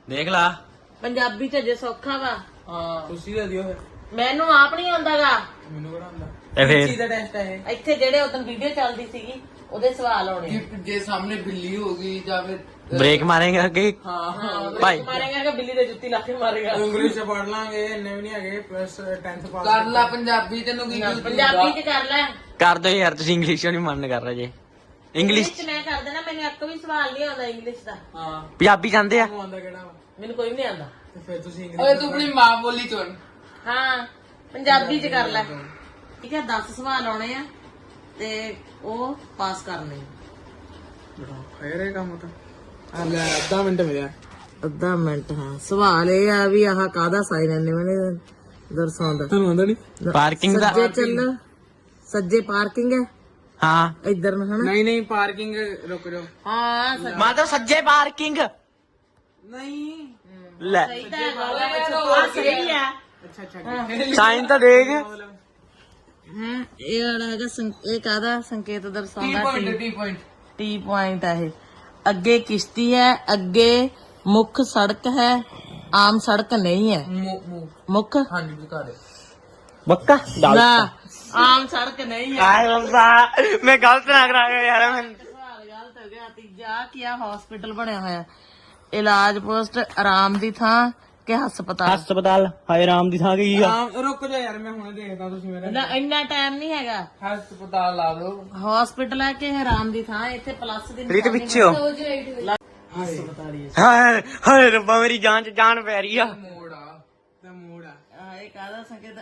ਦੇਖ ਲਾ। ਪੰਜਾਬੀ ਚ ਜੇ ਸੌਖਾ ਵਾ। ਹਾਂ। ਤੁਸੀਂ ਤਾਂ ਦਿਓ ਫਿਰ। ਮੈਨੂੰ ਆਪ ਨਹੀਂ ਆਉਂਦਾਗਾ ਮੈਨੂੰ ਕਿਹੜਾ ਆਉਂਦਾ? ਤੇ ਕੀ ਫੇਰ? ਦਾ ਟੈਸਟ ਹੈ ਇਹ? ਇੱਥੇ ਜਿਹੜੇ ਉਦੋਂ ਵੀਡੀਓ ਚੱਲਦੀ ਸੀਗੀ। ਉਹਦੇ ਸਵਾਲ ਆਉਣੇ ਜੇ ਸਾਹਮਣੇ ਬਿੱਲੀ ਹੋਗੀ ਜਾਂ ਫਿਰ ਬ੍ਰੇਕ ਮਾਰੇਗਾ ਕਿ ਹਾਂ ਭਾਈ। ਮਾਰੇਗਾ ਕਿ ਬਿੱਲੀ ਦੇ ਜੁੱਤੀ ਲਾ ਕੇ ਮਾਰੇਗਾ? ਇੰਗਲਿਸ਼ ਚ ਪੜ ਲਾਂਗੇ ਇੰਨੇ ਵੀ ਨਹੀਂ ਹੈਗੇ ਪਲੱਸ 10th ਪਾਸ ਕਰ ਲਾ ਪੰਜਾਬੀ ਤੈਨੂੰ ਕੀ ਪੰਜਾਬੀ ਚ ਕਰ ਲੈ। ਕਰ ਦੋ ਯਾਰ ਤੁਸੀਂ ਇੰਗਲਿਸ਼ ਨਹੀਂ ਮੰਨ ਕਰ ਰਹੇ ਜੇ? ਇੰਗਲਿਸ਼ ਚ ਮੈਂ ਕਰ ਦੇਣਾ ਮੈਨੂੰ ਇੱਕ ਵੀ ਸਵਾਲ ਨਹੀਂ ਆਉਂਦਾ ਇੰਗਲਿਸ਼ ਦਾ। ਹਾਂ। ਪੰਜਾਬੀ ਜਾਂਦੇ ਆ? ਆਉਂਦਾ ਕਿਹੜਾ? ਮੈਨੂੰ ਕੋਈ ਵੀ ਨਹੀਂ ਆਉਂਦਾ। ਫਿਰ ਤੁਸੀਂ ਓਏ ਇੰਗਲਿਸ਼ ਤੂੰ ਆਪਣੀ ਮਾਂ ਬੋਲੀ ਚੁਣ। ਹਾਂ ਪੰਜਾਬੀ ਚ ਕਰ ਲੈ। ਠੀਕ ਹੈ 10 ਸਵਾਲ ਆਉਣੇ ਆ। ਤੇ ਉਹ ਪਾਸ ਕਰਨੇ ਫੇਰ ਇਹ ਕੰਮ ਤਾਂ। ਆ ਲੈ ਅੱਧਾ ਮਿੰਟ ਮਿਲਿਆ। ਅੱਧਾ ਮਿੰਟ ਹਾਂ। ਸਵਾਲ ਇਹ ਆ ਵੀ ਆਹ ਕਾਦਾ ਸਾਈਨ ਨੇ ਮੈਨੂੰ ਦਰਸਾਉਂਦਾ। ਤੁਹਾਨੂੰ ਆਉਂਦਾ ਨਹੀਂ ਪਾਰਕਿੰਗ ਦਾ ਸੱਜੇ ਚੱਲ ਸੱਜੇ ਪਾਰਕਿੰਗ ਹੈ ਹਾਂ। ਇੱਧਰ ਨੂੰ ਹਨਾ? ਨਹੀਂ ਨਹੀਂ ਪਾਰਕਿੰਗ ਰੁਕ ਜਾਓ। ਹਾਂ ਸੱਜੇ। ਮਾਤਾ ਸੱਜੇ ਪਾਰਕਿੰਗ ਨਹੀਂ। ਲੈ। ਸਹੀ ਤਾਂ ਸਹੀ ਆ। ਅੱਛਾ ਅੱਛਾ। ਸਾਈਨ ਤਾਂ ਦੇਖ। ਹਾਂ ਇਹ ਵਾਲਾ ਹੈਗਾ ਸੰ- ਇਹ ਕਾਦਾ ਸੰਕੇਤ ਦਰਸਾਉਂਦਾ? Point T point T point ਹੈ ਇਹ। ਅੱਗੇ ਕਿਸ਼ਤੀ ਹੈ ਅੱਗੇ ਮੁੱਖ ਸੜਕ ਹੈ ਆਮ ਸੜਕ ਨਹੀਂ ਹੈ। ਮੂ ਮੂ ਮੁੱਖ? ਹਾਂਜੀ ਦਿਖਾ ਦੇ। ਬੱਕਾ ਨਾ ਆਮ ਸੜਕ ਨਹੀਂ ਹੈ। ਆਏ ਬੱਬਾ ਮੈਂ ਗਲਤ ਨਾ ਕਰਾਂਗਾ ਯਾਰ ਮੈਂ ਸਵਾਲ ਗਲਤ ਹੋ ਗਿਆ ਤੀਜਾ ਕੀ ਆ ਹਸਪੀਟਲ ਬਣਿਆ ਹੋਇਆ? ਇਲਾਜ ਪੋਸਟ ਆਰਾਮ ਦੀ ਥਾਂ ਕਿ ਹਸਪਤਾਲ। ਹਸਪਤਾਲ। ਹਾਏ ਰਾਮ ਦੀ ਥਾਂ ਗਈ ਆ। ਰੁਕ ਜਾ ਯਾਰ ਮੈਂ ਹੁਣੇ ਦੇਖਦਾ ਤੁਸੀਂ ਮੇਰੇ ਨਾ ਇੰਨਾ ਟਾਈਮ ਨਹੀਂ ਹੈਗਾ। ਹਸਪਤਾਲ ਲਾ ਦੋ ਹਸਪੀਟਲ ਹੈ ਕਿ ਆਰਾਮ ਦੀ ਥਾਂ ਇੱਥੇ ਪਲੱਸ ਦੀ ਰੀਤ ਪਿੱਛੇ ਹੋ। ਹਸਪਤਾਲ ਹੀ ਹੈ ਹਾਏ ਹਾਏ ਰੱਬਾ ਮੇਰੀ ਜਾਨ ਚ ਜਾਨ ਪੈ ਰਹੀ ਆ। ਮੋੜ ਆ ਤੇ ਮੋੜ ਆ। ਆ ਇਹ ਕਾਹਦਾ ਸੰਕੇਤ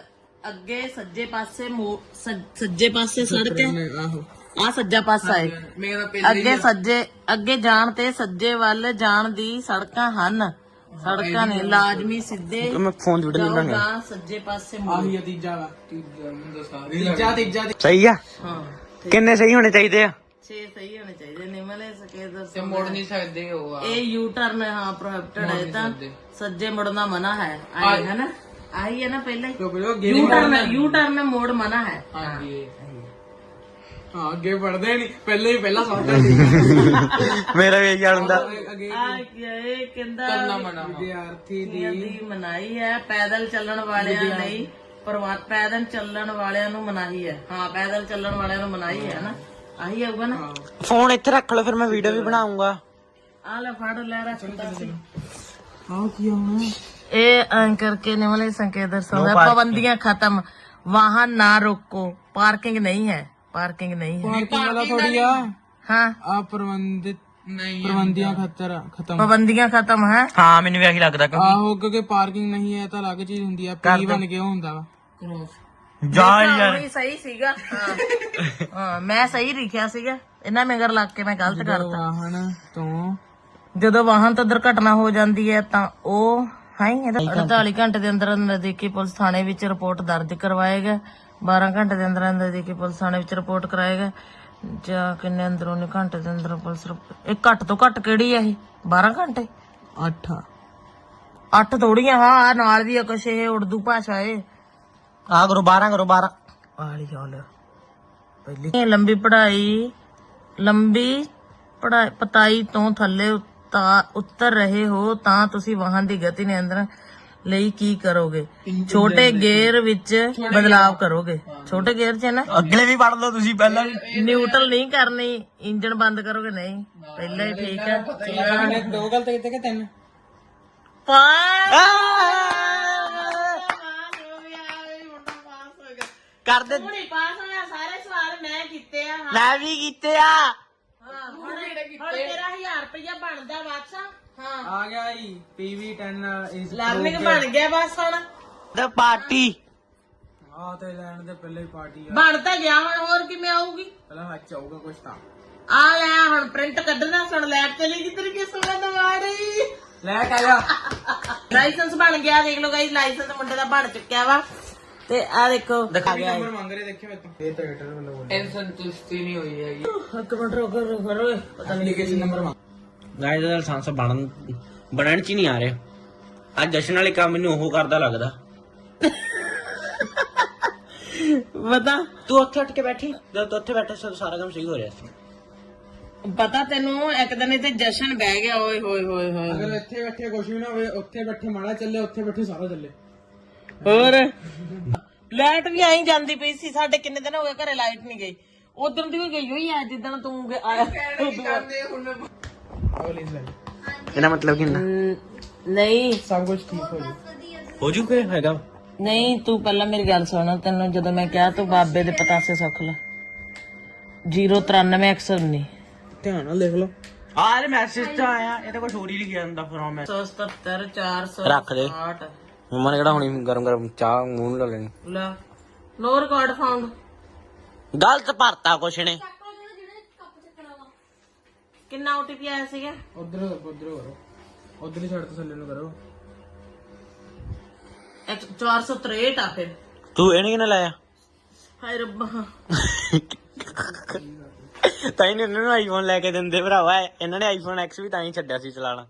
ਅੱਗੇ ਸੱਜੇ ਪਾਸੇ ਮੋ- ਸੱਜ- ਸੱਜੇ ਪਾਸੇ ਸੜਕ ਹੈ। ਆਹੋ। ਆ ਸੱਜਾ ਪਾਸਾ ਹੈ। ਮੇਰਾ ਤਾਂ ਪਹਿਲੇ ਅੱਗੇ ਸੱਜੇ ਅੱਗੇ ਜਾਣ ਤੇ ਸੱਜੇ ਵੱਲ ਜਾਣ ਦੀ ਸੜਕਾਂ ਹਨ। ਸੜਕਾਂ ਨੇ ਲਾਜ਼ਮੀ ਸਿੱਧੇ ਮੈਂ ਫੋਨ ਜੁੜ ਲੈਣਾ ਤਾਂ ਸੱਜੇ ਪਾਸੇ ਮੁੜੋ। ਆਹੀ ਆ ਤੀਜਾ ਵਾ ਤੀਜਾ ਮੈਨੂੰ ਦੱਸਾਂ ਤੀਜਾ ਤੀਜਾ ਸਹੀ ਆ? ਹਾਂ ਕਿੰਨੇ ਸਹੀ ਹੋਣੇ ਚਾਹੀਦੇ ਆ? 6 ਸਹੀ ਹੋਣੇ ਚਾਹੀਦੇ ਨਿਮਲੇ ਸਕੇ ਤੇ ਮੋੜ ਨਹੀਂ ਸਕਦੇ ਉਹ ਆ। ਇਹ ਯੂ ਟਰਨ ਹਾਂ ਪ੍ਰੋਹਿਬਿਟਡ ਹੈ ਤਾਂ। ਸੱਜੇ ਮੁੜਨਾ ਮਨਾ ਹੈ ਆਈ ਹੈ ਨਾ ਆਈ ਹੈ। ਨਾ ਪਹਿਲਾਂ ਅੱਗੇ ਯੂ ਟਰਨ ਯੂ ਟਰਨ ਮੋੜ ਮਨਾ ਹੈ। ਹਾਂਜੀ। ਹਾਂ ਅੱਗੇ ਪੜਦੇ ਨਹੀਂ ਪਹਿਲੇ ਹੀ ਪਹਿਲਾਂ ਸੌਂਦਾ ਸੀ। ਮੇਰਾ ਵੀ ਇਹੀ ਹਾਲ ਹੁੰਦਾ। ਅੱਗੇ ਆ ਇਹ ਕਹਿੰਦਾ ਵਿਦਿਆਰਥੀ ਦੀ ਦੀ ਮਨਾਈ ਹੈ ਪੈਦਲ ਚੱਲਣ ਵਾਲਿਆਂ ਲਈ ਪਰਵਾਤ ਪੈਦਲ ਚੱਲਣ ਵਾਲਿਆਂ ਨੂੰ ਮਨਾਹੀ ਹੈ। ਹਾਂ ਪੈਦਲ ਚੱਲਣ ਵਾਲਿਆਂ ਨੂੰ ਮਨਾਹੀ ਹੈ ਨਾ। ਆਹੀ ਆਊਗਾ ਨਾ। ਫੋਨ ਇੱਥੇ ਰੱਖ ਲਓ ਫਿਰ ਮੈਂ ਵੀਡੀਓ ਵੀ ਬਣਾਉਂਗਾ ਆ ਲੈ ਫੜ ਲੈ ਰੱਖ ਸੀ ਹਾਂ ਕੀ ਹੋਣਾ ਇਹ ਐਂਕਰ ਕੇ ਨਿਮਲੇ ਸੰਕੇਤ ਦਰਸਾਉਂਦਾ ਹੈ, ਪਾਬੰਦੀਆਂ ਖਤਮ। ਵਾਹਨ ਨਾ ਰੋਕੋ। ਪਾਰਕਿੰਗ ਨਹੀਂ ਹੈ। ਪਾਰਕਿੰਗ ਨਹੀਂ ਹੈ। ਪਾਰਕਿੰਗ ਵਾਲਾ ਥੋੜੀ ਆ। ਹਾਂ। ਆ ਪ੍ਰਬੰਧਿਤ ਨਹੀਂ ਪ੍ਰਬੰਧੀਆਂ ਖਤਰ ਖਤਮ। ਪਾਬੰਦੀਆਂ ਖਤਮ ਹੈ। ਹਾਂ ਮੈਨੂੰ ਵੀ ਇਹੀ ਲੱਗਦਾ ਕਿ ਆਹੋ ਕਿਉਂਕਿ ਪਾਰਕਿੰਗ ਨਹੀਂ ਹੈ ਤਾਂ ਅਲੱਗ ਚੀਜ਼ ਹੁੰਦੀ ਆ। ਪੀ ਬਣ ਕੇ ਉਹ ਹੁੰਦਾ ਵਾ। ਜਾ ਉਹੀ ਸਹੀ ਸੀਗਾ। ਹਾਂ ਹਾਂ ਮੈਂ ਸਹੀ ਲਿਖਿਆ ਸੀਗਾ। ਇਹਨਾਂ ਮਗਰ ਲੱਗ ਕੇ ਮੈਂ ਗਲਤ ਕਰਤਾ। ਵਾਹਨ ਤੋਂ ਜਦੋਂ ਵਾਹਨ ਤੋਂ ਦੁਰਘਟਨਾ ਹੋ ਜਾਂਦੀ ਹੈ ਤਾਂ ਉਹ ਹਾਂ ਇਹਦਾ 48 ਘੰਟੇ ਦੇ ਅੰਦਰ ਨਜ਼ਦੀਕੀ ਪੁਲਿਸ ਥਾਣੇ ਵਿੱਚ ਰਿਪੋਰਟ ਦਰਜ ਕਰਵਾਏਗਾ। 12 ਘੰਟੇ ਦੇ ਅੰਦਰ ਨਜ਼ਦੀਕੀ ਪੁਲਿਸ ਥਾਣੇ ਵਿੱਚ ਰਿਪੋਰਟ ਕਰਾਏਗਾ ਜਾਂ ਕਿੰਨੇ ਅੰਦਰੋਂ ਨੇ ਘੰਟੇ ਦੇ ਅੰਦਰ ਪੁਲਿਸ ਰਿਪ- ਇਹ ਘੱਟ ਤੋਂ ਘੱਟ ਕਿਹੜੀ ਹੈ ਇਹ? 12 ਘੰਟੇ? 8 8 ਥੋੜੀਆਂ ਹਾਂ ਆਹ ਨਾਲ ਵੀ ਆ ਕੁਛ ਇਹ ਉਰਦੂ ਭਾਸ਼ਾ ਏ। ਆ ਕਰੋ 12 ਕਰੋ 12 ਆਲੀ ਹਾਲ ਪਹਿਲੀ ਇਹ ਲੰਬੀ ਪੜ੍ਹਾਈ ਲੰਬੀ ਪੜ੍ਹਾਈ ਪਤਾਈ ਤੋਂ ਥੱਲੇ ਉਤਾ- ਉਤਰ ਰਹੇ ਹੋ ਤਾਂ ਤੁਸੀਂ ਵਾਹਨ ਦੀ ਗਤੀ ਨਿਯੰਤਰਣ ਲਈ ਕੀ ਕਰੋਗੇ? ਛੋਟੇ ਗੇਅਰ ਵਿੱਚ ਬਦਲਾਵ ਕਰੋਗੇ? ਛੋਟੇ ਗੇਅਰ 'ਚ ਹੈ ਨਾ? ਅਗਲੇ ਵੀ ਪੜ ਲਓ ਤੁਸੀਂ ਪਹਿਲਾਂ। ਨਿਊਟਰਲ ਨਹੀਂ ਕਰਨੀ। ਇੰਜਨ ਬੰਦ ਕਰੋਗੇ? ਨਹੀਂ। ਪਹਿਲਾਂ ਹੀ ਠੀਕ ਹੈ। ਇਹਨੇ ਦੋ ਗਲਤ ਕੀਤੇ ਕਿ ਤਿੰਨ? ਕਰ ਦੇ। ਹੁਣੀ ਪਾਸ ਹੋਇਆ ਸਾਰੇ ਸਵਾਲ ਮੈਂ ਕੀਤੇ ਆ ਮੈਂ ਵੀ ਕੀਤੇ ਆ। ਹਾਂ ਹੁਣ ਹੁਣ ਤੇਰਾ 1000 ਰੁਪਇਆ ਬਣਦਾ ਵਾਪਸ। ਹਾਂ। ਆ ਗਿਆ ਜੀ ਪੀਵੀ 10 ਇਸ ਲਰਨਿੰਗ ਬਣ ਗਿਆ ਬਸ ਹੁਣ। ਤੇ ਪਾਰਟੀ। ਆ ਤੇ ਲੈਣ ਦੇ ਪਹਿਲੇ ਹੀ ਪਾਰਟੀ ਆ। ਬਣ ਤਾਂ ਗਿਆ ਹੁਣ ਹੋਰ ਕਿਵੇਂ ਆਊਗੀ? ਪਹਿਲਾਂ ਹੱਥ ਆਊਗਾ ਕੁਛ ਤਾਂ। ਆ ਲੈ ਹੁਣ ਪ੍ਰਿੰਟ ਕੱਢਣਾ ਸੁਣ ਲੈਟ ਚਲੀ ਕਿੱਧਰ ਕੇ ਸੁਣਾ ਦਵਾੜੀ ਲੈ ਕੇ ਆ ਲਾਇਸੈਂਸ ਬਣ ਗਿਆ ਦੇਖ ਲਓ ਗਾਈ ਲਾਇਸੈਂਸ ਮੁੰਡੇ ਦਾ ਬਣ ਚੁੱਕਿਆ ਵਾ। ਤੇ ਆ ਦੇਖੋ ਦਿਖਾ ਗਿਆ ਨੰਬਰ ਮੰਗ ਰਹੇ ਦੇਖਿਓ ਇੱਥੋਂ। ਇਹ ਤਾਂ ਰੇਟਰ ਵੱਲੋਂ ਬੋਲ ਇਹ ਸੰਤੁਸ਼ਟੀ ਨਹੀਂ ਹੋਈ ਹੈਗੀ। ਇੱਕ ਮਿੰਟ ਰੁਕੋ ਰੁਕੋ ਰੁਕੋ ਪਤਾ ਨਹੀਂ ਐਪਲੀਕੇਸ਼ਨ ਨੰਬਰ ਮੰਗ। ਗਾਇਸ ਦਾ ਲਾਇਸੈਂਸ ਬਣਨ ਬਣਨ ਚ ਹੀ ਨਹੀਂ ਆ ਰਿਹਾ। ਅੱਜ ਜਸ਼ਨ ਵਾਲੇ ਕੰਮ ਮੈਨੂੰ ਉਹ ਕਰਦਾ ਲੱਗਦਾ। ਪਤਾ? ਤੂੰ ਉੱਥੇ ਉੱਠ ਕੇ ਬੈਠੀ? ਜਦ ਤੂੰ ਉੱਥੇ ਬੈਠਾ ਸੀ ਉਦੋਂ ਸਾਰਾ ਕੰਮ ਸਹੀ ਹੋ ਰਿਹਾ ਸੀ। ਪਤਾ ਤੈਨੂੰ ਇੱਕ ਦਿਨ ਇੱਥੇ ਜਸ਼ਨ ਬਹਿ ਗਿਆ ਓਏ ਹੋਏ ਹੋਏ ਹੋਏ। ਅਗਰ ਇੱਥੇ ਬੈਠੇ ਕੁਝ ਵੀ ਨਾ ਹੋਵੇ ਉੱਥੇ ਬੈਠੇ ਮਾੜਾ ਚੱਲੇ ਉੱਥੇ ਬੈਠੇ ਸਾਰਾ ਚੱਲੇ। ਹੋਰ? ਲਾਈਟ ਵੀ ਆਈ ਜਾਂਦੀ ਪਈ ਸੀ ਸਾਡੇ ਕਿੰਨੇ ਦਿਨ ਹੋ ਗਏ ਘਰੇ ਲਾਈਟ ਨਹੀਂ ਗਈ। ਉਦੋਂ ਦੀ ਵੀ ਗਈ ਹੋਈ ਆ ਜਿੱਦਣ ਤੂੰ ਆਇਆ। ਅਗਲੀ ਸਲਾਈਡ ਇਹਦਾ ਮਤਲਬ ਨਹੀਂ। ਸਭ ਕੁਝ ਠੀਕ ਹੋ ਜਾਊ। ਹੋ ਜੂ ਕਿ ਹੈਗਾ। ਨਹੀਂ ਤੂੰ ਪਹਿਲਾਂ ਮੇਰੀ ਗੱਲ ਸੁਣ ਤੈਨੂੰ ਜਦੋਂ ਮੈਂ ਕਿਹਾ ਤੂੰ ਬਾਬੇ ਦੇ ਪਤਾਸੇ ਸੁੱਖ ਲੈ। 093 ਧਿਆਨ ਨਾਲ ਲਿਖ ਲਓ। ਆ ਇਹ ਮੈਸੇਜ ਤਾਂ ਆਇਆ ਇਹ ਤਾਂ ਕੁਝ ਹੋਰ ਹੀ ਲਿਖਿਆ ਹੁੰਦਾ ਫਰੋਮ ਮੈਂ 177 400 ਰੱਖ ਦੇ। ਮੰਮਾ ਨੇ ਕਿਹੜਾ ਹੁਣੀ ਗਰਮ ਗਰਮ ਚਾਹ ਮੂੰਹ ਨੂੰ ਲਾ ਲੈਣੀ। ਲੈ ਨੋ ਰਿਕਾਰਡ ਫਾਊਂਡ ਗਲਤ ਭਰਤਾ ਕੁਛ ਨੇ। ਕਿੰਨਾ OTP ਆਇਆ ਸੀਗਾ? ਉਧਰ ਉਧਰ ਕਰੋ। ਉਧਰ ਹੀ ਛੱਡ ਤੋਂ ਥੱਲੇ ਨੂੰ ਕਰੋ। ਇਹ 463 ਆ ਫਿਰ। ਤੂੰ ਇਹਨੇ ਕਿਨੇ ਲਾਇਆ? ਹਾਏ ਰੱਬਾ। ਤਾਂ ਇਹਨੇ ਇਹਨਾਂ ਨੂੰ ਆਈਫੋਨ ਲੈ ਕੇ ਦਿੰਦੇ ਭਰਾਵਾ। ਇਹਨਾਂ ਨੇ ਆਈਫੋਨ X ਵੀ ਤਾਂ ਹੀ ਛੱਡਿਆ ਸੀ ਚਲਾਣਾ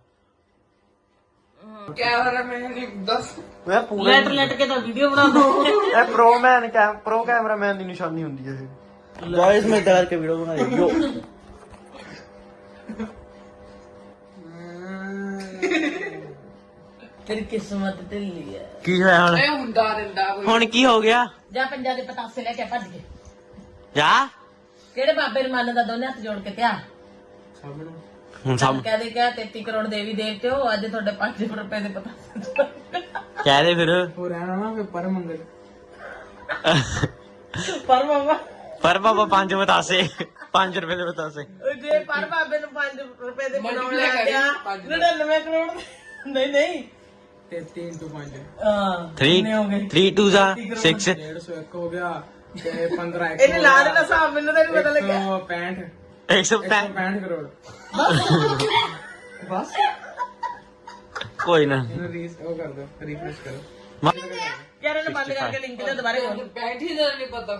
ਕੈਮਰਾ ਮੈਂ ਨਹੀਂ ਦੱਸ। ਮੈਂ ਪੂਰਾ ਲੈਟ ਲੈਟ ਕੇ ਤਾਂ ਵੀਡੀਓ ਬਣਾਉਂਦਾ ਇਹ pro man cam pro cameraman ਦੀ ਨਿਸ਼ਾਨੀ ਹੁੰਦੀ ਹੈ ਇਹ। ਗਾਇਸ ਮੈਂ ਤਾਂ ਕਰਕੇ ਵੀਡੀਓ ਬਣਾਈ। ਤੇਰੀ ਕਿਸਮਤ ਢਿੱਲੀ ਹੈ। ਕੀ ਹੋਇਆ ਹੁਣ? ਇਹ ਹੁੰਦਾ ਰਹਿੰਦਾ ਕੋਈ। ਹੁਣ ਕੀ ਹੋ ਗਿਆ? ਜਾ ਪੰਜਾ ਦੇ ਪਤਾਸੇ ਲੈ ਕੇ ਭੱਜ ਕੇ। ਜਾ। ਕਿਹੜੇ ਬਾਬੇ ਨੂੰ ਮੰਨਦਾ ਦੋਨੇ ਹੱਥ ਜੋੜ ਕੇ ਧਿਆ ਹੁਣ ਸਭ ਕਹਦੇ ਕਿਹਾ 33 ਕਰੋੜ ਦੇਵੀ ਦੇਵਤੇ ਹੋ ਅੱਜ ਤੁਹਾਡੇ 5 ਰੁਪਏ ਦੇ ਪਤਾਸੇ ਕਹਿ ਦੇ ਫਿਰ। ਹੋ ਰਹਿਣਾ ਨਾ ਫਿਰ ਪਰ ਮੰਗਲ? ਪਰ ਬਾਬਾ। ਪਰ ਬਾਬਾ ਪੰਜ ਬਤਾਸੇ 5 ਰੁਪਏ ਦੇ ਬਤਾਸੇ ਜੇ ਪਰ ਬਾਬੇ ਨੂੰ 5 ਰੁਪਏ ਦੇ ਬਣਾਉਣ Multiply ਲੱਗ ਗਿਆ ਪੰਜ। 99 ਕਰੋੜ ਦੇ- ਨਹੀਂ। ਨਹੀਂ 33 ਤੋਂ 5 ਹਾਂ 3 3 2 za 6 150 ਹੋ ਗਿਆ ਤੇ 15 ਇਹਨੇ ਲਾ ਦੇਣਾ ਹਿਸਾਬ ਮੈਨੂੰ ਤਾਂ ਨਹੀਂ ਪਤਾ ਲੱਗਿਆ। 165 165 165 ਕਰੋੜ। ਬਸ। ਕੋਈ ਨਾ। ਇਹਨੂੰ ਰੀਸ ਉਹ ਕਰ ਦਿਓ ਰੀਫਰੈਸ਼ ਕਰੋ। ਯਾਰ ਇਹਨੂੰ ਬੰਦ ਕਰਕੇ ਲਿੰਕ ਤੇ ਦੁਬਾਰੇ। ਖੋਲ ਬੈਠੀ ਦਾ ਨਹੀਂ ਪਤਾ।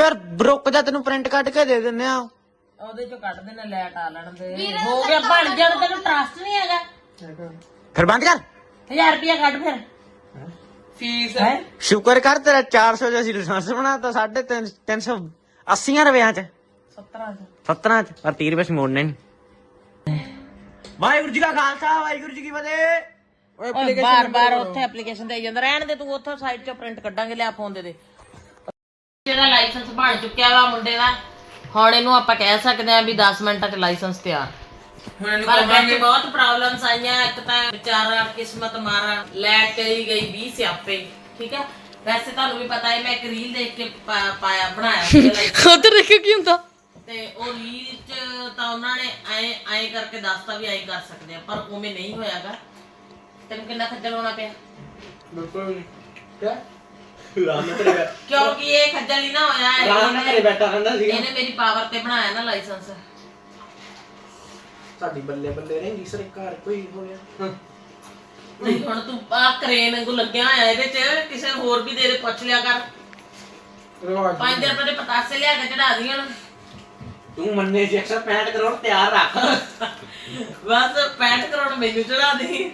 ਯਾਰ ਰੁਕ ਜਾ ਤੈਨੂੰ ਪ੍ਰਿੰਟ ਕੱਢ ਕੇ ਦੇ ਦਿੰਨੇ ਆ। ਉਹਦੇ ਚੋਂ ਕੱਢ ਦੇਣਾ ਲੈਟ ਆ ਲੈਣ ਦੇ। ਹੋ ਗਿਆ ਬਣ ਜਾਣ ਤੈਨੂੰ ਟਰਸਟ ਨਹੀਂ ਹੈਗਾ। ਫਿਰ ਬੰਦ ਕਰ। 1000 ਰੁਪਇਆ ਕੱਢ ਫਿਰ। ਫੀਸ। ਹੈ? ਸ਼ੁਕਰ ਕਰ ਤੇਰਾ 400 ਜਿਹਾ ਸੀ ਲਾਇਸੈਂਸ ਬਣਾਤਾ 350 380 ਰੁਪਿਆਂ ਚ। 17 17 ਚ ਪਰ 30 ਰੁਪਏ ਮੋੜਨੇ ਨਹੀਂ। ਵਾਹਿਗੁਰੂ ਜੀ ਕਾ ਖਾਲਸਾ ਵਾਹਿਗੁਰੂ ਜੀ ਕੀ ਫਤਿਹ। ਓਏ ਬਾਰ ਬਾਰ ਉੱਥੇ ਐਪਲੀਕੇਸ਼ਨ ਦੇ ਜਾਂਦਾ। ਰਹਿਣ ਦੇ ਤੂੰ ਉੱਥੋਂ ਸਾਈਡ ਚੋਂ ਪ੍ਰਿੰਟ ਕੱਢਾਂਗੇ ਲਿਆ ਫੋਨ ਦੇ ਦੇ। ਜਿਹਦਾ ਲਾਇਸੈਂਸ ਬਣ ਚੁੱਕਿਆ ਵਾ ਮੁੰਡੇ ਦਾ। ਹੁਣ ਇਹਨੂੰ ਆਪਾਂ ਕਹਿ ਸਕਦੇ ਆ ਵੀ 10 ਮਿੰਟਾਂ 'ਚ ਲਾਇਸੈਂਸ ਤਿਆਰ। ਹੁਣ ਇਹਨੂੰ ਪਰ ਵਿੱਚ ਬਹੁਤ ਪ੍ਰੋਬਲਮਸ ਆਈਆਂ ਇੱਕ ਤਾਂ ਵਿਚਾਰਾ ਕਿਸਮਤ ਮਾਰਾ ਲੈ ਚਲੀ ਗਈ 20 ਸਿਆਪੇ ਠੀਕ ਹੈ? ਵੈਸੇ ਤੁਹਾਨੂੰ ਵੀ ਪਤਾ ਹੈ ਮੈਂ ਇੱਕ ਰੀਲ ਦੇਖ ਕੇ ਪਾ- ਪਾਇਆ ਬਣਾਇਆ ਸੀਗਾ like ਉਧਰ ਦੇਖੋ ਕੀ ਹੁੰਦਾ? ਤੇ ਉਹ ਰੀਲ ਚ ਤਾਂ ਉਹਨਾਂ ਨੇ ਐ ਐ ਕਰਕੇ ਦੱਸਤਾ ਵੀ ਐ ਕਰ ਸਕਦੇ ਆ ਪਰ ਉਵੇਂ ਨਹੀਂ ਹੋਇਆਗਾ। ਤੈਨੂੰ ਕਿੰਨਾ ਖੱਜਲ ਹੋਣਾ ਪਿਆ? ਬਿਲਕੁਲ ਕਿਆ? ਕਿਉਂਕਿ ਇਹ ਖੱਜਲ ਨਹੀਂ ਨਾ ਹੋਇਆ ਬੈਠਾ ਰਹਿੰਦਾ ਇਹਨੇ ਮੇਰੀ ਪਾਵਰ ਤੇ ਬਣਾਇਆ ਨਾ ਲਾਇਸੈਂਸ ਸਾਡੀ ਬੱਲੇ ਬੱਲੇ ਰਹਿੰਦੀ ਸਰਕਾਰ ਕੋਈ ਹੋ ਗਿਆ ਨਹੀਂ ਹੁਣ ਤੂੰ ਆ ਕਰੇਨ ਵਾਂਗੂ ਲੱਗਿਆ ਹੋਇਆ ਇਹਦੇ ਚ ਕਿਸੇ ਹੋਰ ਵੀ ਦੇ ਦੇ ਪੁੱਛ ਲਿਆ ਕਰ। ਰਿਵਾਜ 5 ਰੁਪਏ ਦੇ ਪਤਾਸੇ ਲਿਆ ਕੇ ਚੜਾ ਦੀਆਂ ਨਾ ਤੂੰ ਮੰਨੇ 165 ਕਰੋੜ ਤਿਆਰ ਰੱਖ। ਬਸ 65 ਕਰੋੜ ਮੈਨੂੰ ਚੜਾ ਦੇ।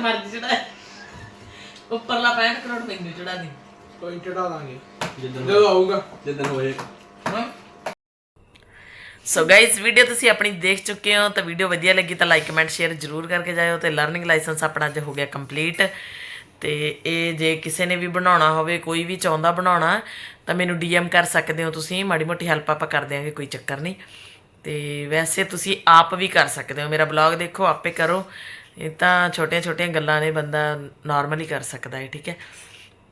ਮਰਜ਼ੀ ਚੜਾ। ਉੱਪਰਲਾ 65 ਕਰੋੜ ਮੈਨੂੰ ਚੜਾ ਦੇ। ਕੋਈ ਚੜਾ ਦਾਂਗੇ। ਜਦੋਂ ਆਊਗਾ। ਜਿੱਦਨ ਹੋਏ। ਸੋ ਗਾਇਸ ਵੀਡੀਓ ਤੁਸੀਂ ਆਪਣੀ ਦੇਖ ਚੁੱਕੇ ਹੋ, ਤਾਂ ਵੀਡੀਓ ਵਧੀਆ ਲੱਗੀ ਤਾਂ ਲਾਈਕ ਕਮੈਂਟ ਸ਼ੇਅਰ ਜਰੂਰ ਕਰਕੇ ਜਾਇਓ ਤੇ ਲਰਨਿੰਗ ਲਾਇਸੈਂਸ ਆਪਣਾ ਅੱਜ ਹੋ ਗਿਆ ਕੰਪਲੀਟ ਤੇ ਇਹ ਜੇ ਕਿਸੇ ਨੇ ਵੀ ਬਣਾਉਣਾ ਹੋਵੇ, ਕੋਈ ਵੀ ਚਾਹੁੰਦਾ ਬਣਾਉਣਾ, ਤਾਂ ਮੈਨੂੰ ਡੀਐਮ ਕਰ ਸਕਦੇ ਹੋ ਤੁਸੀਂ, ਮਾੜੀ ਮੋਟੀ ਹੈਲਪ ਆਪਾਂ ਕਰ ਦਿਆਂਗੇ, ਕੋਈ ਚੱਕਰ ਨਹੀਂ। ਤੇ ਵੈਸੇ ਤੁਸੀਂ ਆਪ ਵੀ ਕਰ ਸਕਦੇ ਹੋ, ਮੇਰਾ ਬਲੌਗ ਦੇਖੋ, ਆਪੇ ਕਰੋ। ਇਹ ਤਾਂ ਛੋਟੀਆਂ ਛੋਟੀਆਂ ਗੱਲਾਂ ਨੇ, ਬੰਦਾ ਨਾਰਮਲੀ ਕਰ ਸਕਦਾ ਹੈ, ਠੀਕ ਹੈ।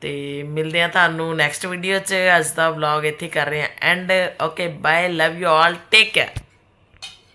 ਤੇ ਮਿਲਦੇ ਆ ਤੁਹਾਨੂੰ ਨੈਕਸਟ ਵੀਡੀਓ 'ਚ। ਅੱਜ ਦਾ ਵਲੌਗ ਇੱਥੇ ਕਰ ਰਹੇ ਆ and okay bye love you all take care